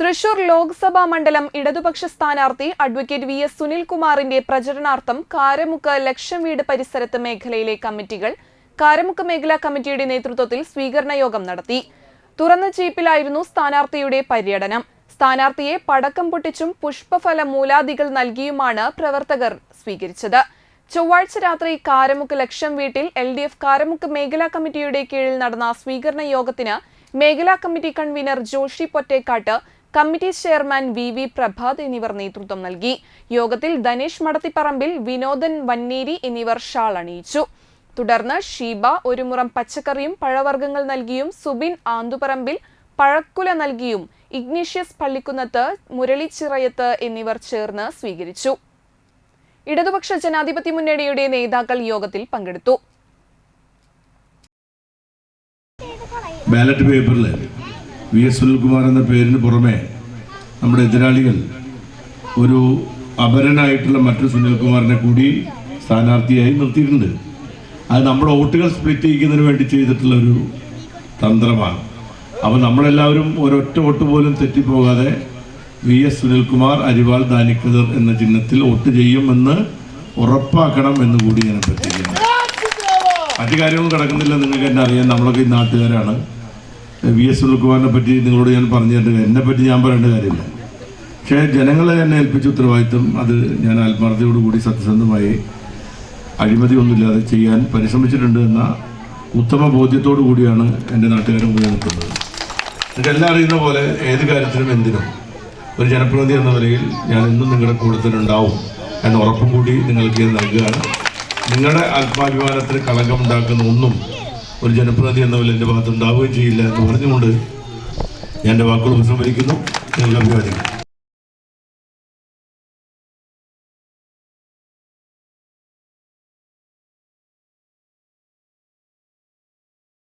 തൃശൂർ ലോക്സഭാ മണ്ഡലം ഇടതുപക്ഷ സ്ഥാനാർത്ഥി അഡ്വക്കേറ്റ് വി എസ് സുനിൽകുമാറിന്റെ പ്രചരണാർത്ഥം കാരമുക്ക് ലക്ഷം വീട് പരിസരത്ത് മേഖലയിലെ കമ്മിറ്റികൾ കാരമുക്ക് മേഖലാ കമ്മിറ്റിയുടെ നേതൃത്വത്തിൽ സ്വീകരണ യോഗം നടത്തി. തുറന്ന ചീപ്പിലായിരുന്നു സ്ഥാനാർത്ഥിയുടെ പര്യടനം. സ്ഥാനാർത്ഥിയെ പടക്കം പൊട്ടിച്ചും പുഷ്പഫല മൂലാദികൾ നൽകിയുമാണ് പ്രവർത്തകർ സ്വീകരിച്ചത്. ചൊവ്വാഴ്ച രാത്രി കാരമുക്ക് ലക്ഷം വീട്ടിൽ എൽ ഡി എഫ് കാരമുക്ക് മേഖലാ കമ്മിറ്റിയുടെ കീഴിൽ നടന്ന സ്വീകരണ യോഗത്തിന് മേഖലാ committee convener Joshi Pottekkatt committee chairman V V Prabhat എന്നിവർ നേതൃത്വം നൽകി. യോഗത്തിൽ ധനേഷ് മടത്തിപ്പറമ്പിൽ വിനോദൻ വന്നേരി എന്നിവർ ഷാൾ അണിയിച്ചു. തുടർന്ന് ഷീബ ഒരു മുറം പച്ചക്കറിയും പഴവർഗങ്ങൾ നൽകിയും സുബിൻ ആന്തുപറമ്പിൽ പഴക്കുല നൽകിയും ഇഗ്നീഷ്യസ് പള്ളിക്കുന്നത്ത് മുരളിച്ചിറയത്ത് എന്നിവർ ചേർന്ന് സ്വീകരിച്ചു. ഇടതുപക്ഷ ജനാധിപത്യ മുന്നണിയുടെ നേതാക്കൾ യോഗത്തിൽ പങ്കെടുത്തു. ബാലറ്റ് പേപ്പറിൽ വി എസ് സുനിൽകുമാർ എന്ന പേരിന് പുറമെ നമ്മുടെ എതിരാളികൾ ഒരു അപരനായിട്ടുള്ള മറ്റു സുനിൽകുമാറിനെ കൂടി സ്ഥാനാർത്ഥിയായി നിർത്തിയിട്ടുണ്ട്. അത് നമ്മുടെ വോട്ടുകൾ സ്പ്ലിറ്റ് ചെയ്യിക്കുന്നതിന് വേണ്ടി ചെയ്തിട്ടുള്ള ഒരു തന്ത്രമാണ്. അപ്പോൾ നമ്മളെല്ലാവരും ഒരൊറ്റ വോട്ട് പോലും തെറ്റിപ്പോകാതെ വി എസ് സുനിൽകുമാർ അരിവാൾ ദാനിക്കതർ എന്ന ചിഹ്നത്തിൽ വോട്ട് ചെയ്യുമെന്ന് ഉറപ്പാക്കണം എന്ന് കൂടി ഞാൻ അഭ്യർത്ഥിക്കുന്നു. മറ്റു കാര്യങ്ങളും കിടക്കുന്നില്ല നിങ്ങൾക്ക് എന്നെ അറിയാം നമ്മളൊക്കെ ഈ നാട്ടുകാരാണ്. വി എസ് സുനിൽകുമാറിനെ പറ്റി നിങ്ങളോട് ഞാൻ പറഞ്ഞു തരേണ്ട എന്നെ പറ്റി ഞാൻ പറയേണ്ട കാര്യമില്ല. പക്ഷേ ജനങ്ങളെ എന്നെ ഏൽപ്പിച്ച ഉത്തരവാദിത്വം അത് ഞാൻ ആത്മാർത്ഥതയോടുകൂടി സത്യസന്ധമായി അഴിമതിയൊന്നുമില്ലാതെ ചെയ്യാൻ പരിശ്രമിച്ചിട്ടുണ്ട് എന്ന ഉത്തമ ബോധ്യത്തോടു കൂടിയാണ് എന്റെ നാട്ടുകാരെ മുന്നിൽ നിൽക്കുന്നത്. എല്ലാം അറിയുന്ന പോലെ ഏത് കാര്യത്തിനും എന്തിനും ഒരു ജനപ്രതിനിധി എന്ന നിലയിൽ ഞാൻ എന്നും നിങ്ങളുടെ കൂട്ടത്തിൽ ഉണ്ടാവും എന്ന ഉറപ്പും കൂടി നിങ്ങൾക്ക് നൽകുകയാണ്. നിങ്ങളുടെ ആത്മാഭിമാനത്തിന് കളങ്കമുണ്ടാക്കുന്ന ഒന്നും ഒരു ജനപ്രതി എന്ന പോലെ എന്റെ ഭാഗത്ത് ഉണ്ടാവുകയും ചെയ്യില്ല എന്ന് പറഞ്ഞുകൊണ്ട് എന്റെ വാക്കുകൾ ഉപസംഹരിക്കുന്നു നിങ്ങൾ അഭിവാദിക്കുന്നു.